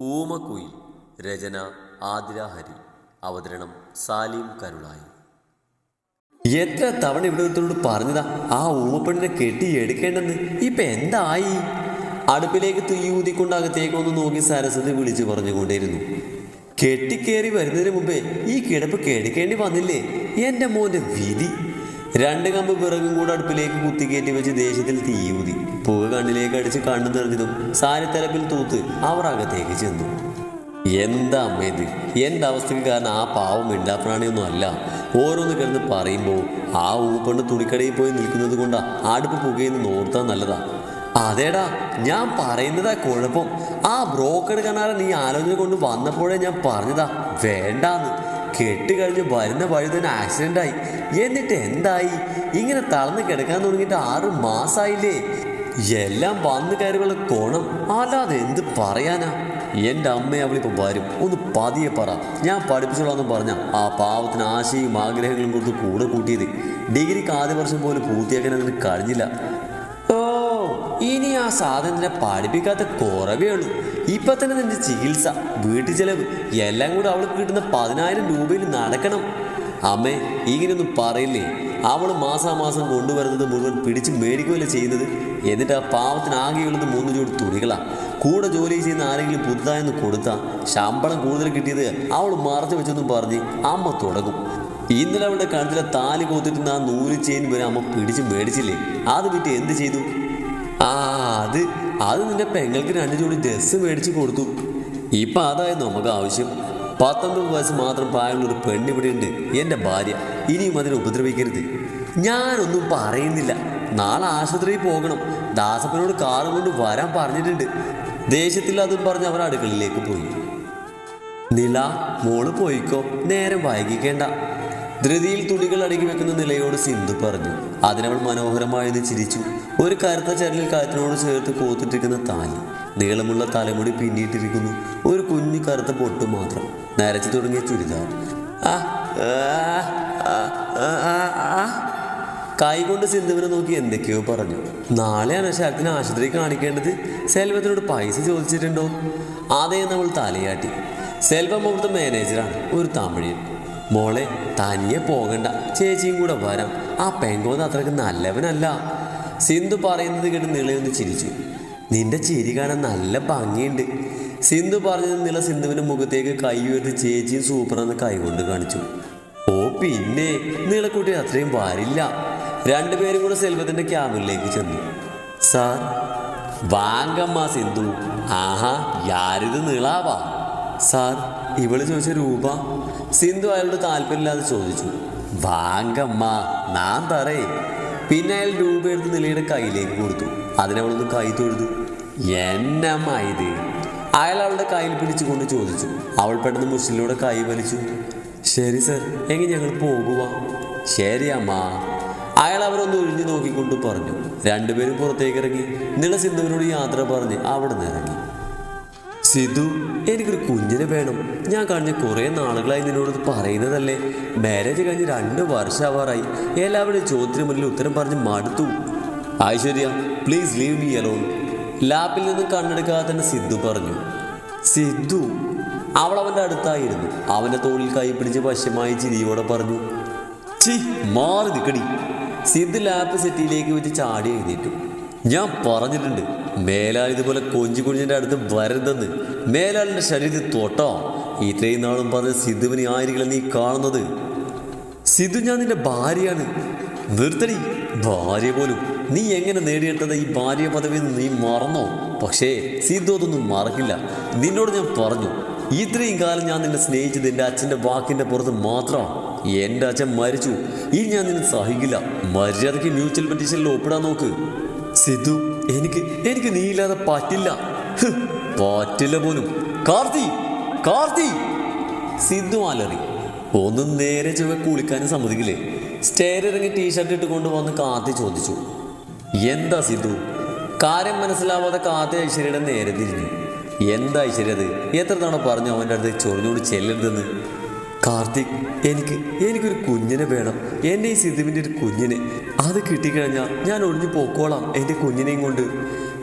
ഊമക്കുയിൽ രചന ആതിര ഹരി അവതരണം സാലിം കരുളായി. എത്ര തവണ ഇവിടെ ഒരുത്തോട് പറഞ്ഞതാ ആ ഊമപ്പെണ്ണിനെ കെട്ടി എടുക്കേണ്ടെന്ന് ഇപ്പൊ എന്തായി? അടുപ്പിലേക്ക് തീയൂതിക്കൊണ്ട് അകത്തേക്ക് ഒന്ന് നോക്കി സരസ്വതി വിളിച്ചു പറഞ്ഞുകൊണ്ടേയിരുന്നു കെട്ടിക്കേറി വരുന്നതിന് മുമ്പേ ഈ കിടപ്പ് കേടിക്കേണ്ടി വന്നില്ലേ? എന്റെ മോന്റെ വിധി. രണ്ട് കമ്പ് പിറകും കൂടെ അടുപ്പിലേക്ക് കുത്തിക്കയറ്റി വെച്ച് ദേഷ്യത്തിൽ തീയൂതി പുക കണ്ണിലേക്ക് അടിച്ച് കണ്ണു നിറഞ്ഞതും സാരിത്തലപ്പിൽ തൂത്ത് അവർ അകത്തേക്ക് ചെന്നു. എന്താ അമ്മ ഇത്? എന്റെ അവസ്ഥയ്ക്ക് കാരണം ആ പാവം മിണ്ടാപ്രാണിയൊന്നും അല്ല. ഓരോന്ന് കിടന്ന് പറയുമ്പോൾ ആ ഊപ്പണ്ട് തുണിക്കടയിൽ പോയി നിൽക്കുന്നത് കൊണ്ടാ അടുപ്പ് പുകയെന്ന് നോർത്താൻ നല്ലതാ. അതേടാ ഞാൻ പറയുന്നതാ കുഴപ്പം. ആ ബ്രോക്കർ കണാറ നീ ആലോചന കൊണ്ട് വന്നപ്പോഴേ ഞാൻ പറഞ്ഞതാ വേണ്ടാന്ന്. കെട്ട് കഴിഞ്ഞ് വരുന്ന വഴി തന്നെ ആക്സിഡന്റ് ആയി. എന്നിട്ട് എന്തായി? ഇങ്ങനെ തളർന്ന് കിടക്കാൻ തുടങ്ങിയിട്ട് ആറ് മാസായില്ലേ? എല്ലാം വന്നു കയറിയുള്ള കോണം. അല്ലാതെ എന്ത് പറയാനാ? എന്റെ അമ്മയെ അവളിപ്പോൾ വരും. ഒന്ന് പതിയെ പറ. ഞാൻ പഠിപ്പിച്ചോളാന്ന് പറഞ്ഞ ആ പാവത്തിന് ആശയും ആഗ്രഹങ്ങളും കൊടുത്ത് കൂടെ കൂട്ടിയത്. ഡിഗ്രിക്ക് ആദ്യ വർഷം പോലും പൂർത്തിയാക്കാൻ അതിന് കഴിഞ്ഞില്ല. ഓ ഇനി ആ സാധനത്തിനെ പഠിപ്പിക്കാത്ത കുറവേ ഉള്ളൂ. ഇപ്പൊ തന്നെ നിന്റെ ചികിത്സ വീട്ടു ചെലവ് എല്ലാം കൂടെ അവൾക്ക് കിട്ടുന്ന പതിനായിരം രൂപയിൽ നടക്കണം. അമ്മേ ഇങ്ങനെയൊന്നും പറയില്ലേ? അവൾ മാസാമാസം കൊണ്ടുവരുന്നത് മുഴുവൻ പിടിച്ച് മേടിക്കുകയല്ലേ ചെയ്യുന്നത്? എന്നിട്ട് ആ പാവത്തിനാകെയുള്ളത് മൂന്ന് ജോഡി തുണികളാ. കൂടെ ജോലി ചെയ്യുന്ന ആരെങ്കിലും പുതുതായെന്ന് കൊടുത്താ ശമ്പളം കൂടുതൽ കിട്ടിയത് അവൾ മറച്ചു വെച്ചെന്നും പറഞ്ഞ് അമ്മ തുടങ്ങും. ഇന്നലെ അവളുടെ കഴുത്തിലെ താലി കോത്തിട്ടുന്ന ആ നൂൽ ചെയിൻ വരെ അമ്മ പിടിച്ച് മേടിച്ചില്ലേ? അത് വിറ്റ് എന്ത് ചെയ്തു? ആ അത് അത് നിന്റെ പെങ്ങൾക്ക് രണ്ട് ജോഡി ഡ്രസ്സ് മേടിച്ച് കൊടുത്തു. ഇപ്പൊ അതായത് നമുക്ക് ആവശ്യം. പത്തൊമ്പത് വയസ്സ് മാത്രം പ്രായമുള്ള ഒരു പെണ്ണ് ഇവിടെ ഉണ്ട്. എന്റെ ഭാര്യ. ഇനിയും അതിനെ ഉപദ്രവിക്കരുത്. ഞാനൊന്നും പറയുന്നില്ല. നാളെ ആശുപത്രിയിൽ പോകണം. ദാസപ്പനോട് കാറ് കൊണ്ട് വരാൻ പറഞ്ഞിട്ടുണ്ട്. ദേഷ്യത്തിൽ അതും പറഞ്ഞ് അവർ അടുക്കളയിലേക്ക് പോയി. നില മോൾ പോയിക്കോ. നേരം വൈകിക്കേണ്ട. ധൃതിയിൽ തുടികൾ അടുക്കി വെക്കുന്ന നിലയോട് സിന്ധു പറഞ്ഞു. അതിനവൾ മനോഹരമായെന്ന് ചിരിച്ചു. ഒരു കറുത്ത ചരലിൽ കാറ്റിനോട് ചേർത്ത് കോത്തിട്ടിരിക്കുന്ന താലി നീളമുള്ള തലമുടി പിന്നിയിട്ടിരിക്കുന്നു. ഒരു കുഞ്ഞു കറുത്ത പൊട്ട് മാത്രം. നരച്ചു തുടങ്ങിയ ചുരിദാർ. കൈകൊണ്ട് സിന്ധുവിനെ നോക്കി എന്തൊക്കെയോ പറഞ്ഞു. നാളെയാണ് ശരത്തിന് ആശുപത്രി കാണിക്കേണ്ടത്. സെൽവത്തിനോട് പൈസ ചോദിച്ചിട്ടുണ്ടോ? അതേ നമ്മൾ തലയാട്ടി. സെൽവം അവിടുത്തെ മാനേജറാണ് ഒരു തമിഴൻ. മോളെ തനിയെ പോകണ്ട. ചേച്ചിയും കൂടെ വരാം. ആ പെങ്കോന്ന് അത്രയ്ക്ക് നല്ലവനല്ല. സിന്ധു പറയുന്നത് കേട്ട് നിളയൊന്ന് ചിരിച്ചു. നിന്റെ ചിരി കാണാൻ നല്ല ഭംഗിയുണ്ട്. സിന്ധു പറഞ്ഞത് നില സിന്ധുവിന്റെ മുഖത്തേക്ക് കൈ ഉയർത്തി ചേച്ചിയും സൂപ്പറെന്ന് കൈകൊണ്ട് കാണിച്ചു. ഓ പിന്നെ നീളക്കുട്ടി അത്രയും വരില്ല. രണ്ടുപേരും കൂടെ സെൽവത്തിന്റെ ക്യാബിനിലേക്ക് ചെന്നു. സാർ വാങ്കമ്മ സിന്ധു. ആഹാ യാരിത് നീളാവാ. സാർ ഇവൾ ചോദിച്ച രൂപ? സിന്ധു അയാളോട് താല്പര്യമില്ലാതെ ചോദിച്ചു. വാങ്കമ്മ നാൻ തറേ പിന്നെ അയാൾ രൂപ എടുത്ത് നിലയുടെ കയ്യിലേക്ക് കൊടുത്തു. അതിനവളൊന്ന് കൈ തൊഴുതു. എന്നമ്മ ഇത് അയാൾ അവളുടെ കയ്യിൽ പിടിച്ചുകൊണ്ട് ചോദിച്ചു. അവൾ പെട്ടെന്ന് മുസ്ലിലൂടെ കൈ വലിച്ചു. ശരി സർ എങ്കിൽ ഞങ്ങൾ പോകുക ശരി അമ്മ. അയാൾ അവരൊന്ന് ഒഴിഞ്ഞു നോക്കിക്കൊണ്ട് പറഞ്ഞു. രണ്ടുപേരും പുറത്തേക്ക് ഇറങ്ങി. നിള സിന്ധുവിനോട് യാത്ര പറഞ്ഞ് അവിടെ നിന്ന് ഇറങ്ങി. സിധു എനിക്കൊരു കുഞ്ഞിനെ വേണം. ഞാൻ കഴിഞ്ഞ കുറേ നാളുകളായി നിന്നോട് പറയുന്നതല്ലേ? മാരേജ് കഴിഞ്ഞ് രണ്ട് വർഷമാവാറായി എല്ലാവരുടെയും ചോദ്യത്തിന് മുന്നിൽ ഉത്തരം പറഞ്ഞ് മടുത്തു. Aishwarya please leave me alone ലാപ്പിൽ നിന്ന് കണ്ണെടുക്കാതെ തന്നെ സിദ്ധു പറഞ്ഞു. സിദ്ധു അവൾ അവന്റെ അടുത്തായിരുന്നു. അവന്റെ തോളിൽ കൈ പിടിച്ച് പശ്യമായി ചിരിയോടെ പറഞ്ഞു ചി മാറി നിൽക്കടി. സിദ്ധു ലാപ്പ് സെറ്റിയിലേക്ക് വെച്ച് ചാടി എഴുന്നേറ്റു. ഞാൻ പറഞ്ഞിട്ടുണ്ട് മേലാൽ ഇതുപോലെ കൊഞ്ചു കുഞ്ഞിന്റെ അടുത്ത് വരരുതെന്ന്. മേലാലിന്റെ ശരീരത്തിൽ തൊട്ടോ? ഇത്രയും നാളും പറഞ്ഞ സിദ്ധുവിനെ ആയിരിക്കില്ല നീ കാണുന്നത്. സിദ്ധു ഞാൻ നിന്റെ ഭാര്യയാണ്. നിർത്തടി ഭാര്യ പോലും. നീ എങ്ങനെ നേടിയെടുത്തത് ഈ ഭാര്യ പദവി നീ മറന്നോ? പക്ഷേ സിദ്ധു അതൊന്നും മറക്കില്ല. നിന്നോട് ഞാൻ പറഞ്ഞു ഇത്രയും കാലം ഞാൻ നിന്നെ സ്നേഹിച്ചത് എന്റെ അച്ഛന്റെ വാക്കിന്റെ പുറത്ത് മാത്രമാണ് എന്റെ അച്ഛൻ മരിച്ചു. ഇനി ഞാൻ നിന്നെ സഹിക്കില്ല. മര്യാദയ്ക്ക് മ്യൂച്വൽ പെറ്റീഷനിൽ ഒപ്പിടാൻ നോക്ക്. സിദ്ധു എനിക്ക് എനിക്ക് നീ ഇല്ലാതെ പറ്റില്ല പറ്റില്ല പോലും. കാർത്തി കാർത്തി. സിദ്ധു അലറി ഒന്നും നേരെ ചുവ കുളിക്കാനും സമ്മതിക്കില്ലേ? സ്റ്റേർ ഇറങ്ങി ടീഷർട്ട് ഇട്ടുകൊണ്ട് വന്ന് കാത്തി ചോദിച്ചു. എന്താ സിദ്ധു? കാര്യം മനസ്സിലാവാതെ കാത്തി ഐശ്വര്യയുടെ നേരെ തിരിഞ്ഞു. എന്താ ഐശ്വര്യ അത്? എത്ര തവണ പറഞ്ഞു അവന്റെ അടുത്ത് ചൊറിഞ്ഞോട് ചെല്ലരുതെന്ന്? കാർത്തിക് എനിക്ക് എനിക്കൊരു കുഞ്ഞിനെ വേണം. എന്റെ ഈ സിദ്ധുവിന്റെ ഒരു കുഞ്ഞിനെ. അത് കിട്ടിക്കഴിഞ്ഞാൽ ഞാൻ ഒഴിഞ്ഞു പോക്കോളാം എന്റെ കുഞ്ഞിനെയും കൊണ്ട്.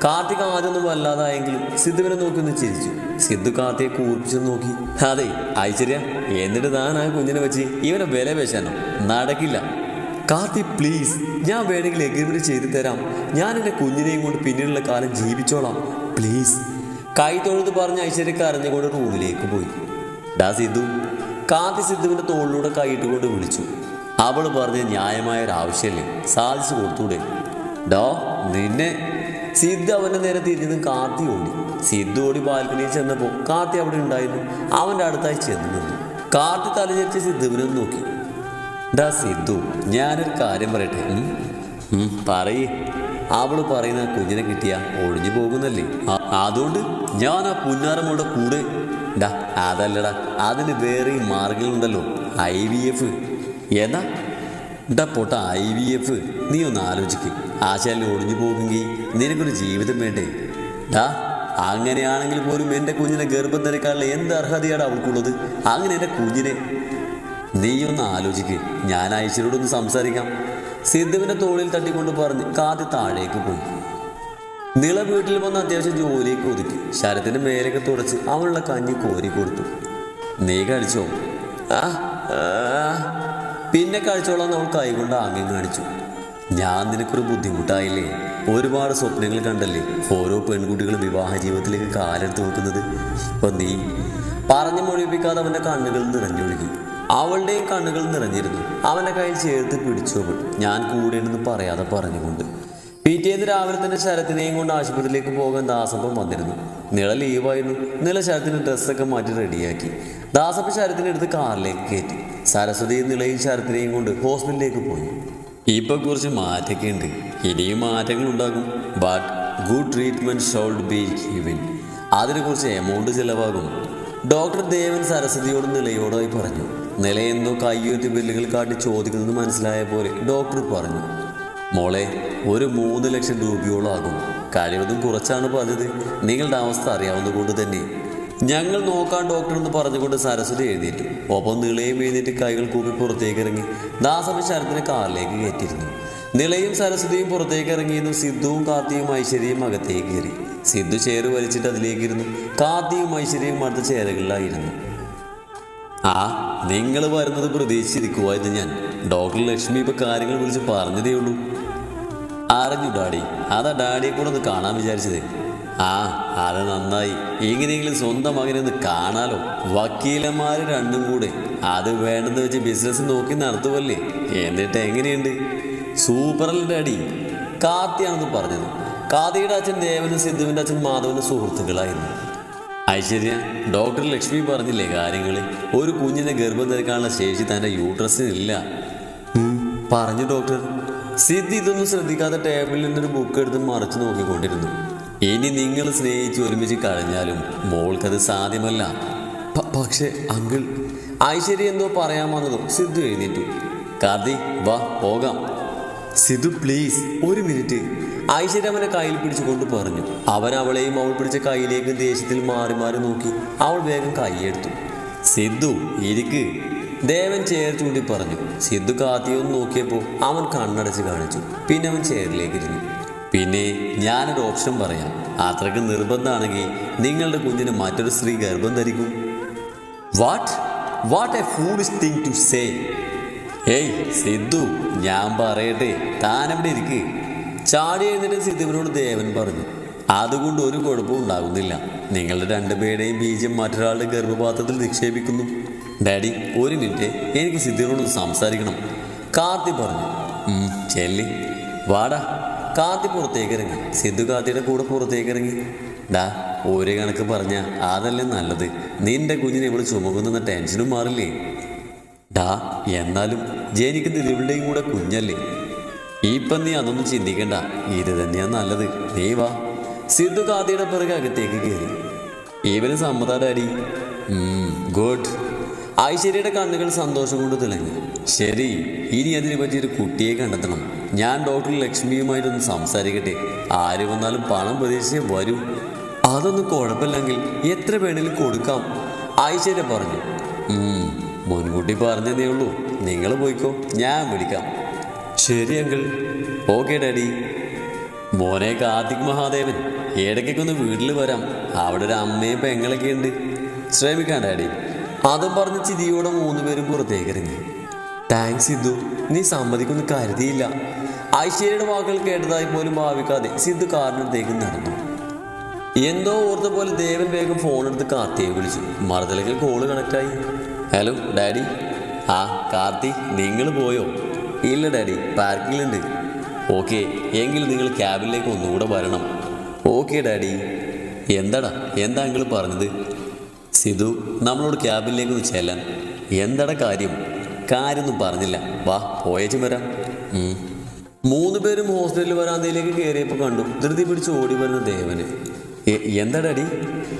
കാർത്തിക് ആദ്യമൊന്നും വല്ലാതായെങ്കിലും സിദ്ധുവിനെ നോക്കി ഒന്ന് ചിരിച്ചു. സിദ്ധു കാർത്തിയെ കൂർപ്പിച്ചു നോക്കി. അതെ ഐശ്വര്യ എന്നിട്ട് താൻ ആ കുഞ്ഞിനെ വെച്ച് ഇവനെ വില വെച്ചാനോ നടക്കില്ല. കാർത്തി പ്ലീസ് ഞാൻ വേണമെങ്കിൽ എഗ്രിമെന്റ് ചെയ്തു തരാം. ഞാൻ എന്റെ കുഞ്ഞിനെയും കൊണ്ട് പിന്നീടുള്ള കാലം ജീവിച്ചോളാം. പ്ലീസ്. കൈ തൊഴുത് പറഞ്ഞ് ഐശ്വര്യക്ക് അറിഞ്ഞുകൊണ്ട് റൂമിലേക്ക് പോയി. ഡാ സിദ്ധു കാർത്തി സിദ്ധുവിന്റെ തോളിലൂടെ കൈയിട്ടുകൊണ്ട് വിളിച്ചു. അവൾ പറഞ്ഞ ന്യായമായൊരാവശ്യമല്ലേ സാധിച്ചു കൊടുത്തൂടെ? ഡോ നിന്നെ. സിദ്ധു അവന്റെ നേരെ തിരിഞ്ഞതും കാത്തി ഓടി. സിദ്ധു ഓടി ബാൽക്കണിയിൽ ചെന്നപ്പോൾ കാത്തി അവിടെ ഉണ്ടായിരുന്നു. അവന്റെ അടുത്തായി ചെന്ന് നിന്നു. കാത്തി തലചരിച്ച് സിദ്ധുവിനെ നോക്കി. ഡാ സിദ്ധു ഞാനൊരു കാര്യം പറയട്ടെ? പറയേ. അവൾ പറയുന്ന കുഞ്ഞിനെ കിട്ടിയ ഒഴിഞ്ഞു പോകുന്നല്ലേ? അതുകൊണ്ട് ഞാൻ ആ പുന്നാരമ്മയുടെ കൂടെ. ഡാ അതല്ലടാ അതിന് വേറെ മാർഗങ്ങളുണ്ടല്ലോ. I V F. ഏതാ? ഡാ പൊട്ട ഐ വി എഫ് നീ ഒന്ന് ആലോചിക്ക്. ആശാലിൽ ഒളിഞ്ഞു പോകുമെങ്കിൽ നിനക്കൊരു ജീവിതം വേണ്ടേ? ഡാ അങ്ങനെയാണെങ്കിൽ പോലും എന്റെ കുഞ്ഞിനെ ഗർഭം ധരിക്കാനുള്ള എന്ത് അർഹതയാണ് അവൾക്കുള്ളത്? അങ്ങനെ എന്റെ കുഞ്ഞിനെ നീയൊന്ന് ആലോചിക്ക്. ഞാൻ ഐശ്വര്യോടൊന്ന് സംസാരിക്കാം. സിദ്ധുവിന്റെ തോളിൽ തട്ടിക്കൊണ്ട് പറഞ്ഞ് കാതി താഴേക്ക് പോയി. നിള വീട്ടിൽ വന്ന് അത്യാവശ്യം ജോലിയൊക്കെ ഒതുക്കി. ശരത്തിന്റെ മേലൊക്കെ തുടച്ച് അവളുടെ കഞ്ഞി കോരി കൊടുത്തു. നീ കഴിച്ചോ? ആ. പിന്നെ കഴിച്ചോളാം നമ്മൾ കൈകൊണ്ട് ആംഗ്യം കാണിച്ചു. ഞാൻ നിനക്കൊരു ബുദ്ധിമുട്ടായില്ലേ? ഒരുപാട് സ്വപ്നങ്ങൾ കണ്ടല്ലേ? ഓരോ പെൺകുട്ടികളും വിവാഹ ജീവിതത്തിലേക്ക് കാലെടുത്ത് നോക്കുന്നത്? ഇപ്പൊ നീ പറഞ്ഞു മൊഴിപ്പിക്കാതെ അവന്റെ കണ്ണുകൾ നിറഞ്ഞൊഴുകി അവളുടെയും കണ്ണുകൾ നിറഞ്ഞിരുന്നു. അവന്റെ കയ്യിൽ ചേർത്ത് പിടിച്ചു അവൾ. ഞാൻ കൂടെയുണ്ടെന്ന് പറയാതെ പറഞ്ഞുകൊണ്ട്. പിറ്റേന്ന് രാവിലെ തന്നെ ശരത്തിനെയും കൊണ്ട് ആശുപത്രിയിലേക്ക് പോകാൻ ദാസപ്പം വന്നിരുന്നു. നിള ലീവായിരുന്നു നില ശരത്തിന് ഡ്രസ്സൊക്കെ മാറ്റി റെഡിയാക്കി ദാസപ്പ ശരത്തിനെടുത്ത് കാറിലേക്ക് കയറ്റി. സരസ്വതിയും നിളയും ശരത്തിനെയും കൊണ്ട് ഹോസ്പിറ്റലിലേക്ക് പോയി. ഇപ്പൊ കുറച്ച് മാറ്റമൊക്കെ ഉണ്ട്. ഇനിയും മാറ്റങ്ങൾ ഉണ്ടാകും. But good treatment should be given അതിന് കുറച്ച് എമൗണ്ട് ചിലവാകും. ഡോക്ടർ ദേവൻ സരസ്വതിയോടും നിലയോടായി പറഞ്ഞു. നില എന്തോ കയ്യുയർത്തി ബില്ലുകൾ കാട്ടി ചോദിക്കുന്നത് മനസ്സിലായ പോലെ ഡോക്ടർ പറഞ്ഞു. മോളെ ഒരു മൂന്ന് ലക്ഷം രൂപയോളം ആകും. കഴിവതും കുറച്ചാണ് പറഞ്ഞത് നിങ്ങളുടെ അവസ്ഥ അറിയാവുന്നത് കൊണ്ട് തന്നെ ഞങ്ങൾ നോക്കാൻ ഡോക്ടർ എന്ന് പറഞ്ഞുകൊണ്ട് സരസ്വതി എഴുന്നേറ്റു. ഒപ്പം നിളയും എഴുന്നേറ്റ് കൈകൾ കൂപ്പി പുറത്തേക്ക് ഇറങ്ങി ദാസപ്പ ശരത്തിനെ കാറിലേക്ക് കയറ്റിയിരുന്നു. നിളയും സരസ്വതിയും പുറത്തേക്ക് ഇറങ്ങിയിരുന്നു സിദ്ധുവും കാർത്തിയും ഐശ്വര്യയും അകത്തേക്ക് കയറി. സിദ്ധു ചേറ് വലിച്ചിട്ട് അതിലേക്കിരുന്നു. കാർത്തിയും ഐശ്വര്യയും അടുത്ത ചേരകളിലായിരുന്നു ആ നിങ്ങൾ വരുന്നത് പ്രതീക്ഷിച്ചിരിക്കുമായിരുന്നു ഞാൻ. ഡോക്ടർ ലക്ഷ്മി ഇപ്പൊ കാര്യങ്ങൾ വിളിച്ച് പറഞ്ഞതേ ഉള്ളൂ. അറിഞ്ഞു ഡാഡി. അതാ ഡാഡിയെ കൂടെ ഒന്ന് കാണാൻ വിചാരിച്ചത്. ആ അത് നന്നായി. എങ്ങനെയെങ്കിലും സ്വന്തം മകനെ ഒന്ന് കാണാലോ. വക്കീലന്മാര് രണ്ടും കൂടെ. അത് വേണ്ടെന്ന് വെച്ച് ബിസിനസ് നോക്കി നടത്തുമല്ലേ എന്നിട്ട് എങ്ങനെയുണ്ട്? സൂപ്പറല്ലേ അടി കാത്തിയാണെന്ന് പറഞ്ഞത്. കാതിയുടെ അച്ഛൻ ദേവനും സിദ്ധുവിന്റെ അച്ഛൻ മാധവനും സുഹൃത്തുക്കളായിരുന്നു. ഐശ്വര്യ ഡോക്ടർ ലക്ഷ്മി പറഞ്ഞില്ലേ കാര്യങ്ങൾ ഒരു കുഞ്ഞിനെ ഗർഭം ധരിക്കാനുള്ള ശേഷി തന്റെ യൂട്രസിനില്ല പറഞ്ഞു ഡോക്ടർ സിദ്ധി ഇതൊന്നും ശ്രദ്ധിക്കാതെ ടേബിളിൽ നിന്നൊരു ബുക്ക് എടുത്ത് മറിച്ച് നോക്കിക്കൊണ്ടിരുന്നു. ഇനി നിങ്ങൾ സ്നേഹിച്ച് ഒരുമിച്ച് കഴിഞ്ഞാലും മോൾക്കത് സാധ്യമല്ല. പക്ഷേ അങ്കിൾ ഐശ്വര്യ എന്തോ പറയാൻ വന്നതും സിദ്ധു എഴുന്നേറ്റു. കാർത്തി വാ പോകാം. സിദ്ധു പ്ലീസ് ഒരു മിനിറ്റ്. ഐശ്വര്യ അവനെ കയ്യിൽ പിടിച്ചുകൊണ്ട് പറഞ്ഞു. അവൻ അവളെയും അവൾ പിടിച്ച കയ്യിലേക്ക് ദേഷ്യത്തിൽ മാറി മാറി നോക്കി. അവൾ വേഗം കൈയെടുത്തു. സിദ്ധു ഇരിക്ക്. ദേവൻ ചേർ ചൂണ്ടി പറഞ്ഞു. സിദ്ധു കാത്തിയൊന്ന് നോക്കിയപ്പോൾ അവൻ കണ്ണടച്ച് കാണിച്ചു. പിന്നെ അവൻ ചേറിലേക്ക് ഇരുന്നു. പിന്നെ ഞാനൊരു ഓപ്ഷൻ പറയാം. അത്രയ്ക്ക് നിർബന്ധമാണെങ്കിൽ നിങ്ങളുടെ കുഞ്ഞിന് മറ്റൊരു സ്ത്രീ ഗർഭം ധരിക്കും. What what a foolish thing to say ഏയ് സിദ്ധു ഞാൻ പറയട്ടെ. താനവിടെ ഇരിക്ക്. ചാടി എഴുന്നിട്ട് സിദ്ധുവിനോട് ദേവൻ പറഞ്ഞു അതുകൊണ്ട് ഒരു കുഴപ്പവും ഉണ്ടാകുന്നില്ല. നിങ്ങളുടെ രണ്ടുപേരുടെയും ബീജം മറ്റൊരാളുടെ ഗർഭപാത്രത്തിൽ നിക്ഷേപിക്കുന്നു. ഡാഡി ഒരു മിനിറ്റ്. എനിക്ക് സിദ്ധുവിനോട് സംസാരിക്കണം. കാർത്തി പറഞ്ഞു "ഉം, ചെല്ലി. വാടാ. കാത്തി പുറത്തേക്ക് ഇറങ്ങി സിദ്ധു കാത്തിയുടെ കൂടെ പുറത്തേക്ക് ഇറങ്ങി ഡാ ഒരു കണക്ക് പറഞ്ഞ അതല്ലേ നല്ലത്. നിന്റെ കുഞ്ഞിനെ ഇവിടെ ചുമക്കുന്ന ടെൻഷനും മാറില്ലേ? ഡാ എന്നാലും ജനിക്കുന്ന ഇവളുടെയും കൂടെ കുഞ്ഞല്ലേ. ഇപ്പം നീ അതൊന്നും ചിന്തിക്കണ്ട. ഇത് തന്നെയാ നല്ലത്. നീ വാ. സിദ്ധു കാത്തിയുടെ പിറകെ അകത്തേക്ക് കയറി. ഇവന് സമ്മതാടി ഗുഡ്. ഐശ്വര്യയുടെ കണ്ണുകൾ സന്തോഷം കൊണ്ട് തിളങ്ങി. ശരി ഇനി അതിനെ പറ്റിയൊരു കുട്ടിയെ കണ്ടെത്തണം. ഞാൻ ഡോക്ടർ ലക്ഷ്മിയുമായിട്ടൊന്ന് സംസാരിക്കട്ടെ. ആര് വന്നാലും പണം പ്രതീക്ഷിച്ച് വരും. അതൊന്നും കുഴപ്പമില്ലെങ്കിൽ എത്ര വേണേലും കൊടുക്കാം. ഐശ്വര്യ പറഞ്ഞു. "ഉം, മുൻകൂട്ടി പറഞ്ഞതേ ഉള്ളൂ. നിങ്ങൾ പോയിക്കോ ഞാൻ വിളിക്കാം. ശരി അങ്കിൾ ഓക്കെ ഡാഡി. മോനെ കാർത്തിക് മഹാദേവൻ ഇടയ്ക്കൊന്ന് വീട്ടിൽ വരാം. അവിടെ ഒരു അമ്മയും പെങ്ങളൊക്കെ ഉണ്ട്. ശ്രമിക്കാം ഡാഡി. അതും പറഞ്ഞ് ചിരിയോടെ മൂന്ന് പേരും പുറത്തേക്ക് താങ്ക്സ് സിദ്ധു നീ സമ്മതിക്കൊന്നും കരുതിയില്ല. ഐശ്വര്യയുടെ വാക്കുകൾ കേട്ടതായി പോലും ഭാവിക്കാതെ സിദ്ധു കാറിനടുത്തേക്ക് നടന്നു. എന്തോ ഓർത്ത പോലെ ദേവൻ വേഗം ഫോൺ എടുത്ത് കാർത്തിയെ വിളിച്ചു. മറുതലകൾ കോൾ കണക്റ്റായി ഹലോ ഡാഡി ആ കാർത്തി നിങ്ങൾ പോയോ? ഇല്ല ഡാഡി പാർക്കിലുണ്ട് ഓക്കെ എങ്കിൽ നിങ്ങൾ ക്യാബിലേക്ക് ഒന്നുകൂടെ വരണം. ഓക്കെ ഡാഡി എന്താടാ? എന്താ നിങ്ങൾ പറഞ്ഞത്? സിധു നമ്മളോട് ക്യാബിലേക്ക് ഒന്ന് ചെല്ലാൻ. എന്താടാ കാര്യം? കാര്യമൊന്നും പറഞ്ഞില്ല. വാ പോയേച്ചും വരാം. മൂന്ന് പേരും ഹോസ്റ്റലിൽ വരാന്തയിലേക്ക് കയറിയപ്പോൾ കണ്ടു. ധൃതി പിടിച്ച് ഓടി വരുന്ന ദേവന്. "എ- എന്താ ഡാഡി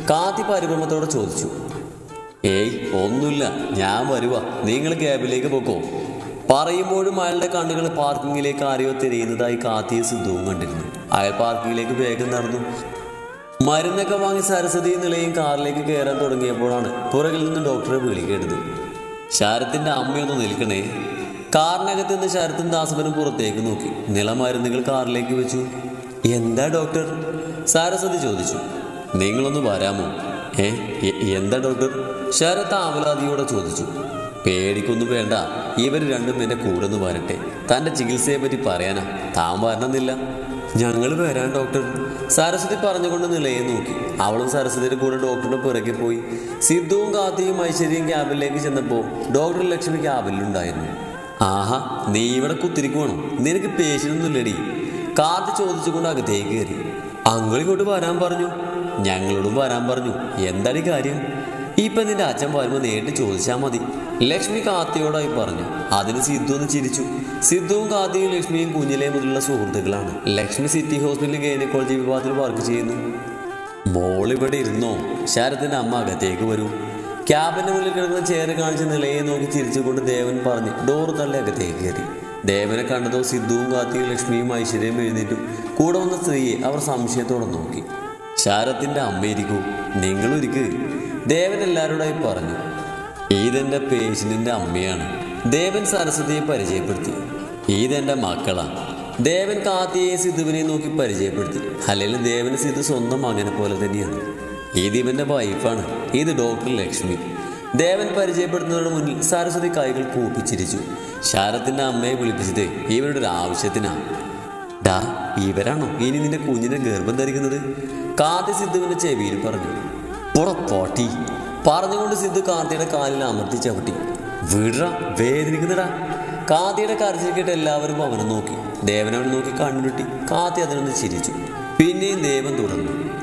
കാത്തി പരിഭ്രമത്തോടെ ചോദിച്ചു. ഏയ് ഒന്നുമില്ല. ഞാൻ വരുവാ. നിങ്ങൾ ക്യാബിലേക്ക് പോക്കോ. പറയുമ്പോഴും അയാളുടെ കണ്ണുകൾ പാർക്കിങ്ങിലേക്ക് ആരെയോ തിരയുന്നതായി കാത്തിയ സിദ്ധുവും കണ്ടിരുന്നു. അയാൾ പാർക്കിങ്ങിലേക്ക് വേഗം നടന്നു. മരുന്നൊക്കെ വാങ്ങി സരസ്വതി നിലയും കാറിലേക്ക് കയറാൻ തുടങ്ങിയപ്പോഴാണ് പുറകിൽ നിന്ന് ഡോക്ടറെ വിളി കേട്ടത് ശരത്തിന്റെ അമ്മയൊന്ന് നിൽക്കണേ. കാറിനകത്ത് നിന്ന് ശരത്തും ദാസവനും പുറത്തേക്ക് നോക്കി. നിലമരുന്നുകൾ കാറിലേക്ക് വെച്ചു. എന്താ ഡോക്ടർ? സരസ്വതി ചോദിച്ചു. നിങ്ങളൊന്ന് വരാമോ? ഏ എന്താ ഡോക്ടർ? ശരത് ആവലാതിയോടെ ചോദിച്ചു. പേടിക്കൊന്നും വേണ്ട. ഇവർ രണ്ടും എന്റെ കൂടെ ഒന്ന് വരട്ടെ. തന്റെ ചികിത്സയെ പറ്റി പറയാനാ. താൻ വരണമെന്നില്ല. ഞങ്ങൾ വരാൻ ഡോക്ടർ. സരസ്വതി പറഞ്ഞുകൊണ്ട് നിലയെ നോക്കി. അവളും സരസ്വതിയുടെ കൂടെ ഡോക്ടറുടെ പുറകെ പോയി. സിദ്ധുവും കാത്തിയും ഐശ്വര്യയും ക്യാബിലേക്ക് ചെന്നപ്പോൾ ഡോക്ടർ ലക്ഷ്മി ക്യാബിലുണ്ടായിരുന്നു. ആഹാ നീ ഇവിടെ കുത്തിരിക്കുവാണോ? നിനക്ക് പേഷ്യനൊന്നുമില്ലടി കാത്ത് ചോദിച്ചുകൊണ്ട് അകത്തേക്ക് കയറി. അങ്ങളിങ്ങോട്ട് വരാൻ പറഞ്ഞു. ഞങ്ങളോടും വരാൻ പറഞ്ഞു. എന്താണ് കാര്യം? ഇപ്പൊ നിന്റെ അച്ഛൻ വരുമ്പോൾ നേരിട്ട് ചോദിച്ചാൽ മതി. ലക്ഷ്മി കാത്തിയോടായി പറഞ്ഞു. അതിന് സിദ്ധു ഒന്ന് ചിരിച്ചു. സിദ്ധുവും കാത്തിയും ലക്ഷ്മിയും കുഞ്ഞിലെ മുതലുള്ള സുഹൃത്തുക്കളാണ്. ലക്ഷ്മി സിറ്റി ഹോസ്പിറ്റലിൽ ഗൈനക്കോളജി വിഭാഗത്തിൽ വർക്ക് ചെയ്യുന്നു. മോൾ ഇവിടെ ഇരുന്നോ? ശരത്തിന്റെ അമ്മ അകത്തേക്ക് വരൂ. ക്യാബിന്റെ മുന്നിൽ കിടക്കുന്ന ചെയർ കാണിച്ച നിലയെ നോക്കി ചിരിച്ചുകൊണ്ട് ദേവൻ പറഞ്ഞു ഡോറ് തള്ളി അകത്തേക്ക് കയറി. ദേവനെ കണ്ടതോ സിദ്ധുവും കാത്തിയും ലക്ഷ്മിയും ഐശ്വര്യയും എഴുന്നേറ്റു. കൂടെ വന്ന സ്ത്രീയെ അവർ സംശയത്തോടെ നോക്കി. ശാരത്തിന്റെ അമ്മയിരിക്കൂ നിങ്ങളൊരിക്ക് ദേവൻ എല്ലാവരോടായി പറഞ്ഞു ഇതെന്റെ പേഷ്യന്റിന്റെ അമ്മയാണ്. ദേവൻ സരസ്വതിയെ പരിചയപ്പെടുത്തി ഇതെന്റെ മക്കളാണ് ദേവൻ കാത്തിയെ സിദ്ധുവിനെ നോക്കി പരിചയപ്പെടുത്തി അല്ലെങ്കിൽ ദേവന് സിദ്ധു സ്വന്തം മകനെ പോലെ തന്നെയാണ്. ഇത് ഇവന്റെ വൈഫാണ് ഇത് ഡോക്ടർ ലക്ഷ്മി. ദേവൻ പരിചയപ്പെടുന്നതിന് മുന്നിൽ സരസ്വതി കൈകൾ കൂപ്പിച്ചിരിച്ചു. ശാരത്തിന്റെ അമ്മയെ വിളിപ്പിച്ചത് ഇവരുടെ ഒരു ആവശ്യത്തിനാണ് ഡാ ഇവരാണോ ഇനി നിന്റെ കുഞ്ഞിനെ ഗർഭം ധരിക്കുന്നത്? കാത്തി സിദ്ധുവിന്റെ ചെവിയിൽ പറഞ്ഞു. പുറത്തോട്ടി പറഞ്ഞുകൊണ്ട് സിദ്ധു കാത്തിയുടെ കാലിൽ അമർത്തി ചവിട്ടി. വീടാ വേദനിക്കുന്നടാ. കാത്തിയുടെ കരച്ചിൽ കേട്ട് എല്ലാവരും അവനെ നോക്കി. ദേവനവനെ നോക്കി കണ്ണുരുട്ടി. കാത്തി അതിനൊന്ന് ചിരിച്ചു. പിന്നെയും ദേവൻ തുടർന്നു.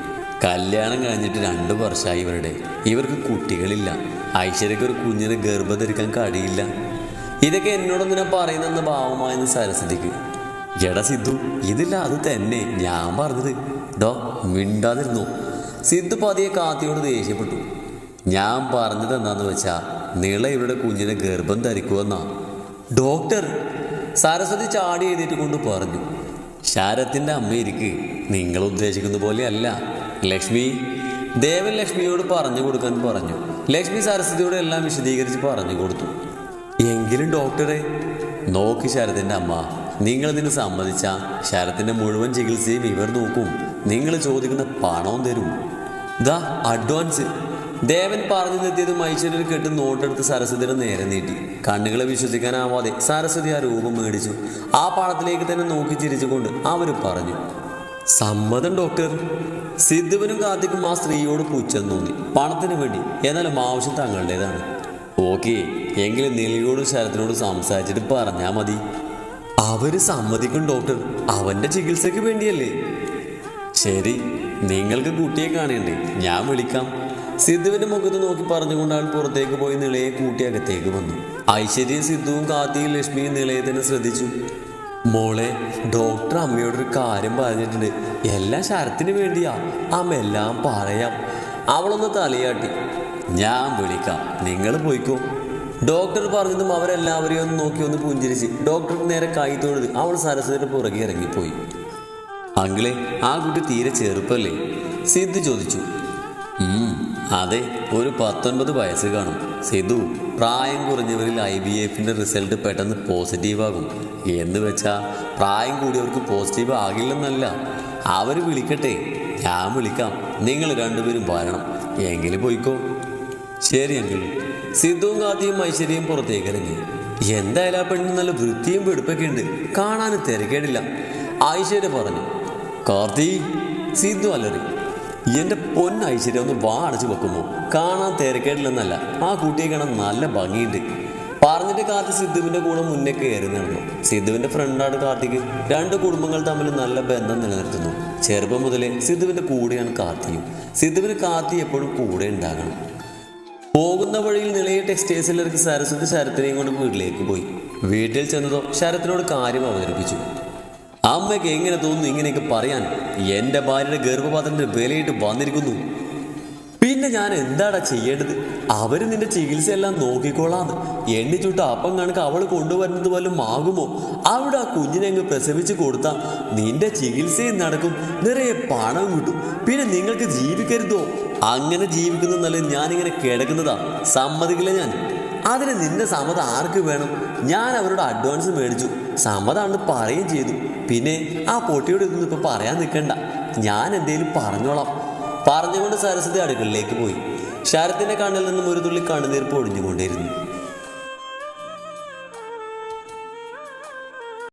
കല്യാണം കഴിഞ്ഞിട്ട് രണ്ട് വർഷമായി ഇവരുടെ. ഇവർക്ക് കുട്ടികളില്ല. ഐശ്വര്യക്ക് ഒരു കുഞ്ഞിനെ ഗർഭം ധരിക്കാൻ കഴിയില്ല. ഇതൊക്കെ എന്നോടൊന്നിനെ പറയുന്നെന്ന് ഭാവമായെന്ന് സരസ്വതിക്ക്. എടാ സിദ്ധു ഇതില്ല അത് തന്നെ. ഞാൻ പറഞ്ഞത് ഡോ മിണ്ടാതിരുന്നു. സിദ്ധു പതിയെ കാത്തിയോട് ദേഷ്യപ്പെട്ടു. ഞാൻ പറഞ്ഞത് എന്താന്ന് വെച്ചാ നിള ഇവരുടെ കുഞ്ഞിനെ ഗർഭം ധരിക്കുമെന്നാ ഡോക്ടർ സരസ്വതി ചാടി എഴുതിയിട്ട് കൊണ്ട് പറഞ്ഞു ശാരത്തിന്റെ അമ്മയിരിക്ക് നിങ്ങൾ ഉദ്ദേശിക്കുന്ന പോലെയല്ല. ലക്ഷ്മി ദേവൻ ലക്ഷ്മിയോട് പറഞ്ഞു കൊടുക്കാൻ പറഞ്ഞു. ലക്ഷ്മി സരസ്വതിയോട് എല്ലാം വിശദീകരിച്ച് പറഞ്ഞു കൊടുത്തു. എങ്കിലും ഡോക്ടറെ നോക്കി ശരത്തിന്റെ അമ്മ നിങ്ങളിതിന് സമ്മതിച്ച ശരത്തിന്റെ മുഴുവൻ ചികിത്സയും ഇവർ നോക്കും. നിങ്ങൾ ചോദിക്കുന്ന പണവും തരും. ദാ അഡ്വാൻസ്. ദേവൻ പറഞ്ഞു നിർത്തിയതും ഐശ്വര്യർ കെട്ട് നോട്ടെടുത്ത് സരസ്വതിയുടെ നേരെ നീട്ടി. കണ്ണുകളെ വിശ്വസിക്കാനാവാതെ സരസ്വതി ആ രൂപം മേടിച്ചു. ആ പാടത്തിലേക്ക് തന്നെ നോക്കി ചിരിച്ചുകൊണ്ട് അവർ പറഞ്ഞു സമ്മതം ഡോക്ടർ. സിദ്ധുവിനും കാർത്തിക്കും ആ സ്ത്രീയോട് പൂച്ചെന്ന് തോന്നി. പണത്തിന് വേണ്ടി. എന്നാലും ആവശ്യം തങ്ങളുടേതാണ്. ഓക്കെ എങ്കിലും നിലയോടും ശരത്തിനോടും സംസാരിച്ചിട്ട് പറഞ്ഞാൽ മതി. അവർ സമ്മതിക്കും ഡോക്ടർ. അവന്റെ ചികിത്സയ്ക്ക് വേണ്ടിയല്ലേ. ശരി നിങ്ങൾക്ക് കുട്ടിയെ കാണേണ്ടേ. ഞാൻ വിളിക്കാം. സിദ്ധുവിന്റെ മുഖത്ത് നോക്കി പറഞ്ഞുകൊണ്ട് അയാൾ പുറത്തേക്ക് പോയി നിളയെ കൂട്ടി അകത്തേക്ക് വന്നു. ഐശ്വര്യ സിദ്ധുവും കാത്തിയും ലക്ഷ്മിയും നിളയെ തന്നെ ശ്രദ്ധിച്ചു. മോളെ ഡോക്ടർ അമ്മയോട് ഒരു കാര്യം പറഞ്ഞിട്ടുണ്ട്. എല്ലാം ശരത്തിന് വേണ്ടിയാ. അമ്മ എല്ലാം പറയാം. അവളൊന്ന് തലയാട്ടി. ഞാൻ വിളിക്കാം. നിങ്ങൾ പോയിക്കോ. ഡോക്ടർ പറഞ്ഞതും അവരെല്ലാവരെയും ഒന്ന് നോക്കി ഒന്ന് പുഞ്ചിരിച്ച് ഡോക്ടർ നേരെ കൈ തൊഴുത് അവൾ സരസ്വതിയുടെ പുറകെ ഇറങ്ങിപ്പോയി. അങ്കിളെ ആ കുട്ടി തീരെ ചെറുപ്പല്ലേ? സിദ്ധു ചോദിച്ചു. അതെ ഒരു പത്തൊൻപത് വയസ്സ് കാണും. സിദ്ധു പ്രായം കുറഞ്ഞവരിൽ ഐ ബി എഫിന്റെ റിസൾട്ട് പെട്ടെന്ന് പോസിറ്റീവ് ആകും. എന്ന് വെച്ചാൽ പ്രായം കൂടിയവർക്ക് പോസിറ്റീവ് ആകില്ലെന്നല്ല. അവർ വിളിക്കട്ടെ. ഞാൻ വിളിക്കാം. നിങ്ങൾ രണ്ടുപേരും വരണം. എങ്കിലും പോയിക്കോ. ശരി അങ്കിൾ. സിദ്ധുവും കാത്തിയും ഐശ്വര്യയും പുറത്തേക്ക് ഇറങ്ങി. എന്തായാലും ആ പെണ്ണിന് നല്ല വൃത്തിയും വെടുപ്പൊക്കെ ഉണ്ട്. കാണാനും തിരക്കേടില്ല. ഐശ്വര്യ പറഞ്ഞു കാർത്തി സിദ്ധു അലറി എന്റെ പൊന്നൈശ്വര്യം ഒന്ന് വാ അടച്ചു വെക്കുമോ? കാണാൻ തിരക്കേടില്ലെന്നല്ല. ആ കുട്ടിയെ കാണാൻ നല്ല ഭംഗിയുണ്ട്. പറഞ്ഞിട്ട് കാർത്തി സിദ്ധുവിന്റെ കൂടെ മുന്നേ കയറി നടന്നു. സിദ്ധുവിന്റെ ഫ്രണ്ടാണ് കാർത്തിക്. രണ്ട് കുടുംബങ്ങൾ തമ്മിൽ നല്ല ബന്ധം നിലനിർത്തുന്നു. ചെറുപ്പം മുതലേ സിദ്ധുവിന്റെ കൂടെയാണ് കാർത്തിയും സിദ്ധുവിന് കാർത്തി എപ്പോഴും കൂടെ ഉണ്ടാകണം. പോകുന്ന വഴിയിൽ നിളയെ ടെക്സ്റ്റൈൽസിലേക്ക് സരസ്വതി ശരത്തിനെയും കൊണ്ട് വീട്ടിലേക്ക് പോയി. വീട്ടിൽ ചെന്നതോ ശരത്തിനോട് കാര്യം അവതരിപ്പിച്ചു. അമ്മയ്ക്ക് എങ്ങനെ തോന്നുന്നു ഇങ്ങനെയൊക്കെ പറയാൻ? എന്റെ ഭാര്യയുടെ ഗർഭപാത്രത്തിന് വിലയിട്ട് വന്നിരിക്കുന്നു. പിന്നെ ഞാൻ എന്താടാ ചെയ്യേണ്ടത്? അവർ നിന്റെ ചികിത്സയെല്ലാം നോക്കിക്കോളാന്ന്. എണ്ണി ചുട്ട അപ്പം കണക്ക് അവൾ കൊണ്ടുവരുന്നത് വല്ലതും ആകുമോ? അവിടെ ആ കുഞ്ഞിനെ അങ്ങ് പ്രസവിച്ച് കൊടുത്താൽ നിന്റെ ചികിത്സയും നടക്കും. നിറയെ പണം കിട്ടും. പിന്നെ നിങ്ങൾക്ക് ജീവിക്കരുതോ? അങ്ങനെ ജീവിക്കുന്ന നല്ല ഞാനിങ്ങനെ കിടക്കുന്നതാ. സമ്മതിക്കില്ല ഞാൻ. അതിന് നിന്റെ സമ്മതം ആർക്ക് വേണം? ഞാൻ അവരോട് അഡ്വാൻസ് മേടിച്ചു. സമ്മതമാണെന്ന് പറയുകയും ചെയ്തു. പിന്നെ ആ പൊട്ടിയോട് ഇതൊന്നും ഇപ്പം പറയാൻ നിൽക്കണ്ട ഞാൻ എന്തേലും പറഞ്ഞോളാം. പറഞ്ഞുകൊണ്ട് സരസ്വതി അടുക്കളയിലേക്ക് പോയി. ശരത്തിന്റെ കണ്ണിൽ നിന്നും ഒരു തുള്ളി കണ്ണുനീർ പൊടിഞ്ഞുകൊണ്ടിരുന്നു.